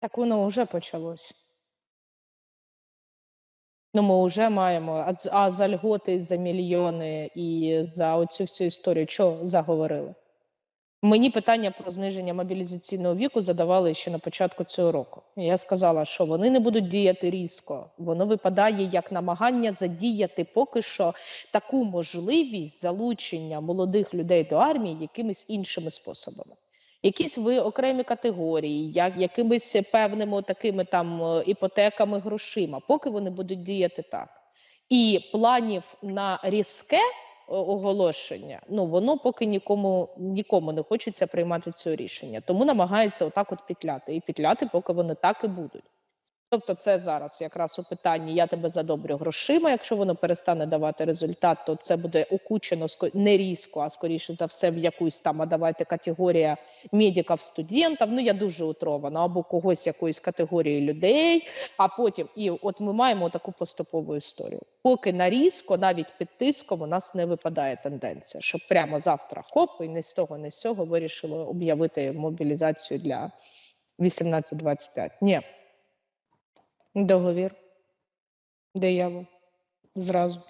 Так воно вже почалось. Ну, ми вже маємо, а, а за льготи, за мільйони і за оцю всю історію, що заговорили? Мені питання про зниження мобілізаційного віку задавали ще на початку цього року. Я сказала, що вони не будуть діяти різко. Воно випадає як намагання задіяти поки що таку можливість залучення молодих людей до армії якимись іншими способами. Якісь ви окремі категорії, як якимись певними такими там е, іпотеками, грошима, поки вони будуть діяти так. І планів на різке оголошення, ну воно поки нікому нікому не хочеться приймати це рішення. Тому намагаються отак от пітляти І пітляти, поки вони так і будуть. Тобто, це зараз якраз у питанні я тебе задобрю грошима. Якщо воно перестане давати результат, то це буде окучено не різко, а скоріше за все в якусь там, а давайте категорія медиків, студентів. Ну я дуже утрована, або когось якоїсь категорії людей. А потім, і от ми маємо таку поступову історію. Поки на різко, навіть під тиском, у нас не випадає тенденція, щоб прямо завтра хоп, і не з того, не з цього вирішили об'явити мобілізацію для 18-25. Ні. Договір. Диявол. Зразу.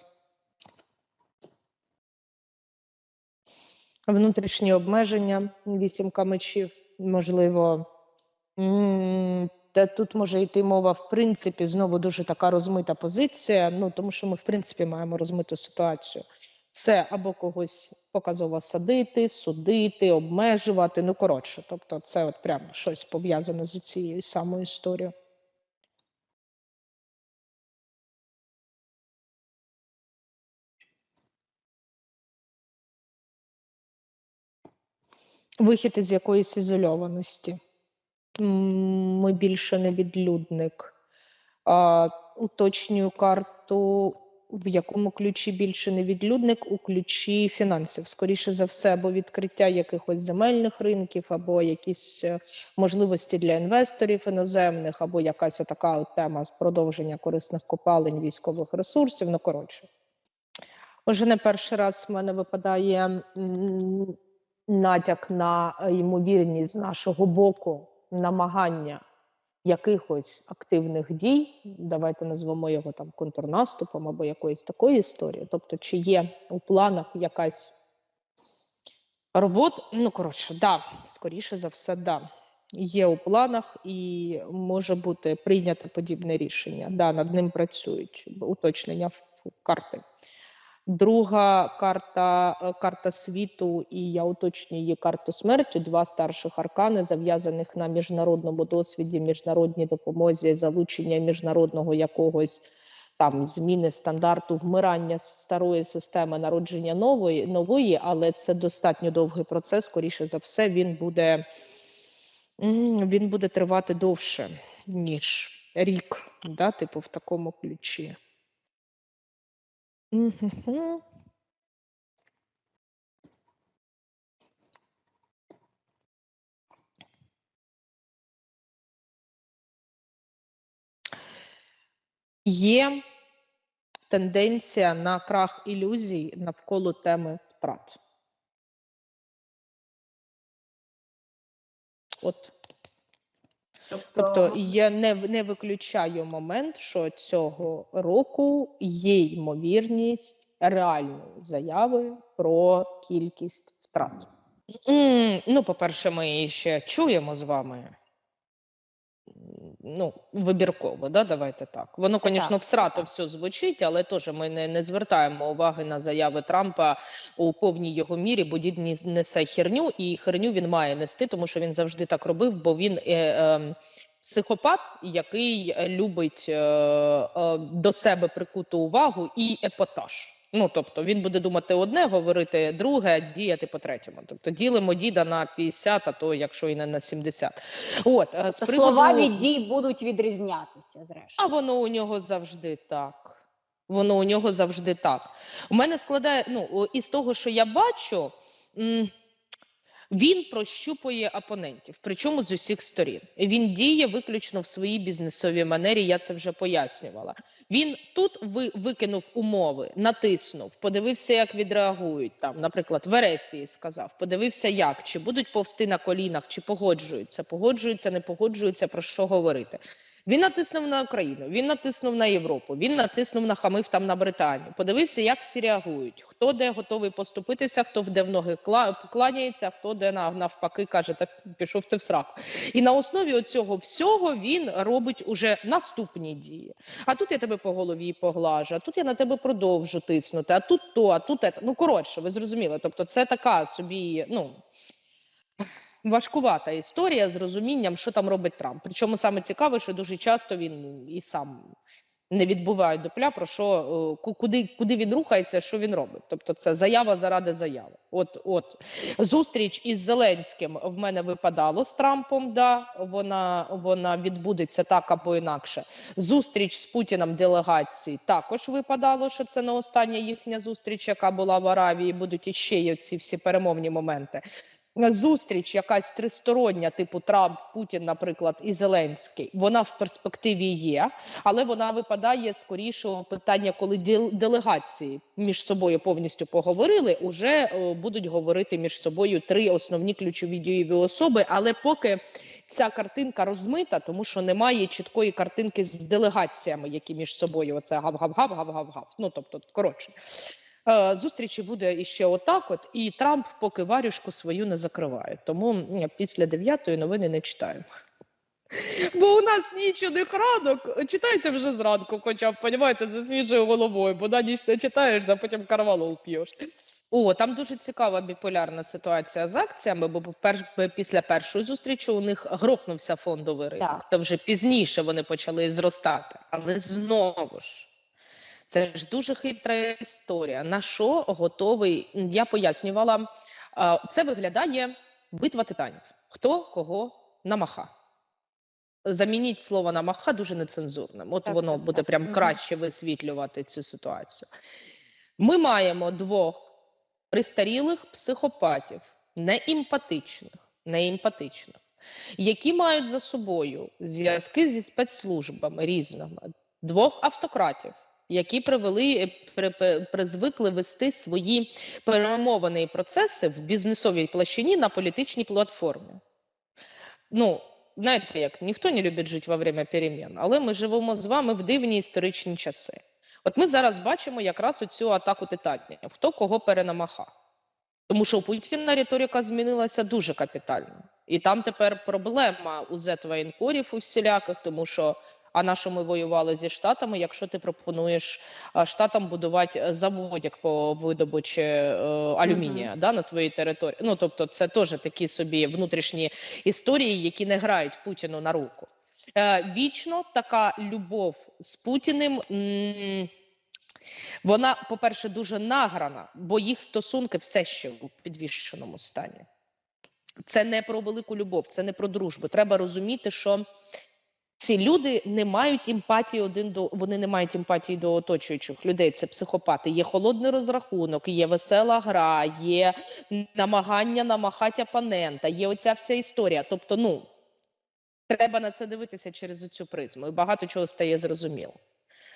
Внутрішні обмеження, вісімка мечів, можливо. Та тут може йти мова, в принципі, знову дуже така розмита позиція. Ну тому що ми, в принципі, маємо розмиту ситуацію. Це або когось показово садити, судити, обмежувати. Ну коротше, тобто, це от прямо щось пов'язане з цією самою історією. Вихід із якоїсь ізольованості. Ми більше не відлюдник. А, уточнюю карту, в якому ключі більше не відлюдник, у ключі фінансів. Скоріше за все, або відкриття якихось земельних ринків, або якісь е, можливості для інвесторів іноземних, або якась така тема з продовження корисних копалень військових ресурсів. Ну коротше. Уже не перший раз в мене випадає натяк на е, ймовірність з нашого боку намагання якихось активних дій, давайте назвемо його там контрнаступом або якоюсь такою історією. Тобто, чи є у планах якась робота? Ну, коротше, да, скоріше за все, да. Є у планах і може бути прийнято подібне рішення. Да, над ним працюють уточнення карти. Друга карта е, карта світу, і я уточнюю її карту смерті. Два старших аркани, зав'язаних на міжнародному досвіді, міжнародній допомозі, залучення міжнародного якогось там зміни стандарту вмирання старої системи народження нової, нової, але це достатньо довгий процес. Скоріше за все, він буде, він буде тривати довше, ніж рік, да, типу в такому ключі. Є тенденція на крах ілюзій навколо теми втрат. От. Тобто я не, не виключаю момент, що цього року є ймовірність реальної заяви про кількість втрат. Ну, по-перше, ми її ще чуємо з вами. Ну, вибірково, да, давайте так. Воно, звісно, всрато все звучить, але теж ми не, не звертаємо уваги на заяви Трампа у повній його мірі, бо дід несе херню, і херню він має нести, тому що він завжди так робив, бо він е, е, психопат, який любить е, е, до себе прикуту увагу і епатаж. Ну, тобто він буде думати одне, говорити друге, діяти по третьому. Тобто ділимо діда на 50, а то якщо і не на 70. От, е, з приводу... слова від дій будуть відрізнятися, А воно у нього завжди так. Воно у нього завжди так. У мене складає, ну, із того, що я бачу, м, він прощупує опонентів, причому з усіх сторін. Він діє виключно в своїй бізнесовій манері, я це вже пояснювала. Він тут ви, викинув умови, натиснув, подивився, як відреагують там, наприклад, в Ерефії сказав, подивився, як чи будуть повсти на колінах, чи погоджуються, погоджуються, не погоджуються, про що говорити. Він натиснув на Україну, він натиснув на Європу, він натиснув на хамив там на Британію. Подивився, як всі реагують, хто де готовий поступитися, хто де в ноги кланяється, хто де навпаки каже, так пішов ти в сраку. І на основі цього всього він робить уже наступні дії. А тут я тебе по голові поглажу, а тут я на тебе продовжу тиснути, а тут то, а тут те. Ну коротше, ви зрозуміли. Тобто, це така собі, ну. Важкувата історія з розумінням, що там робить Трамп. Причому саме цікаве, що дуже часто він і сам не відбуває дупля, про що е, куди, куди він рухається, що він робить. Тобто, це заява заради заяви. От, от зустріч із Зеленським в мене випадало з Трампом. Да, вона, вона відбудеться так або інакше. Зустріч з Путіним делегації також випадало, що це не остання їхня зустріч, яка була в Аравії. Будуть іще ці всі перемовні моменти. Зустріч, якась тристороння, типу Трамп, Путін, наприклад, і Зеленський, вона в перспективі є, але вона випадає скоріше питання, коли дел- делегації між собою повністю поговорили, уже е, будуть говорити між собою три основні ключові дієві особи. Але поки ця картинка розмита, тому що немає чіткої картинки з делегаціями, які між собою оце гав-гав-гав, гав-гав-гав. Ну тобто, коротше. Е, Зустрічі буде іще отак, от і Трамп поки варюшку свою не закриває. Тому після дев'ятої новини не читаємо. Бо у нас ніч у них ранок. Читайте вже зранку, хоча б понімаєте, за свіжою головою, бо на ніч не читаєш, а потім карвалол п'єш. О, там дуже цікава біполярна ситуація з акціями, бо перш, після першої зустрічі у них грохнувся фондовий ринок. Так. Це вже пізніше вони почали зростати. Але знову ж, це ж дуже хитра історія. На що готовий? Я пояснювала, це виглядає битва титанів. Хто кого намаха. Замініть слово намаха дуже нецензурним. От Так, воно так, буде так. прям краще висвітлювати цю ситуацію. Ми маємо двох пристарілих психопатів, неімпатичних, неімпатичних, які мають за собою зв'язки зі спецслужбами різними, двох автократів, які привели, е, при, при- призвикли вести свої перемовини і процеси в бізнесовій площині на політичній платформі. Ну, знаєте, як ніхто не любить жити во время перемін, але ми живемо з вами в дивні історичні часи. От ми зараз бачимо якраз оцю атаку титанів, хто кого перенамахав. Тому що у Путіна риторика змінилася дуже капітально. І там тепер проблема у зет-воєнкорів у всіляких, тому що а на що ми воювали зі штатами, якщо ти пропонуєш штатам будувати е, заводик по видобучі е, алюмінія да, на своїй території. Ну тобто, це теж такі собі внутрішні історії, які не грають Путіну на руку. Е, вічно така любов з Путіним. м, вона, по-перше, дуже награна, бо їх стосунки все ще у підвішеному стані. Це не про велику любов, це не про дружбу. Треба розуміти, що ці люди не мають емпатії один до вони не мають емпатії до оточуючих людей. Це психопати. Є холодний розрахунок, є весела гра, є намагання намахати опонента, є оця вся історія. Тобто, ну треба на це дивитися через цю призму, і багато чого стає зрозуміло.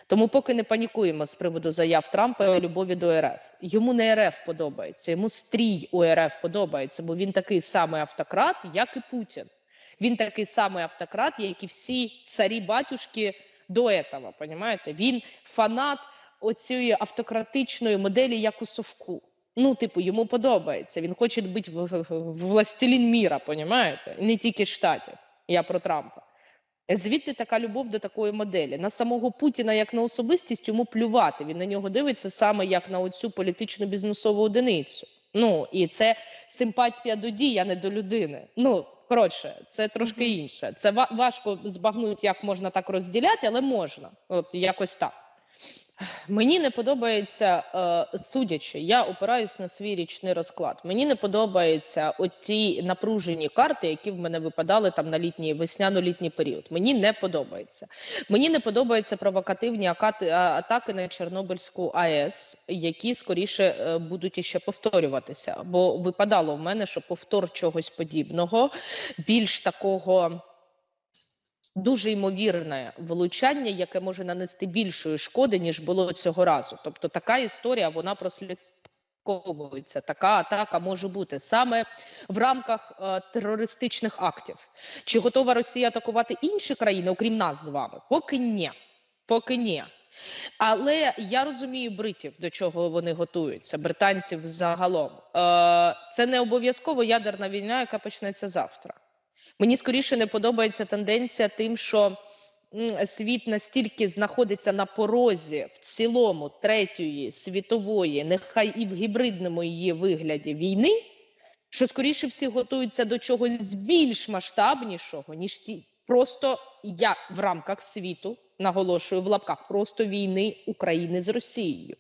Тому поки не панікуємо з приводу заяв Трампа і любові до РФ. Йому не РФ подобається, йому стрій у РФ подобається, бо він такий самий автократ, як і Путін. Він такий самий автократ, як і всі царі батюшки до этого, понімаєте? Він фанат оцієї автократичної моделі, як у Совку. Ну, типу, йому подобається. Він хоче бути в, властелін міра, понімаєте? Не тільки штатів. Я про Трампа. Звідти така любов до такої моделі. На самого Путіна як на особистість йому плювати. Він на нього дивиться саме як на оцю політичну бізнесову одиницю. Ну і це симпатія до дій, а не до людини. Ну коротше, це трошки інше. Це ва- важко збагнути, як можна так розділяти, але можна. От якось так. Мені не подобається, е, судячи, я опираюсь на свій річний розклад. Мені не подобаються оті напружені карти, які в мене випадали там на літній весняно-літній період. Мені не подобається. Мені не подобаються провокативні атаки на Чорнобильську АЕС, які скоріше е, будуть іще повторюватися. Бо випадало в мене, що повтор чогось подібного, більш такого дуже ймовірне влучання, яке може нанести більшої шкоди, ніж було цього разу. Тобто така історія вона прослідковується. Така атака може бути саме в рамках е, терористичних актів. Чи готова Росія атакувати інші країни, окрім нас з вами? Поки ні. Поки ні. Але я розумію бритів, до чого вони готуються, британців загалом. Е, це не обов'язково ядерна війна, яка почнеться завтра. Мені скоріше не подобається тенденція тим, що світ настільки знаходиться на порозі в цілому третьої світової, нехай і в гібридному її вигляді війни, що скоріше всі готуються до чогось більш масштабнішого, ніж ті просто я в рамках світу наголошую в лапках просто війни України з Росією.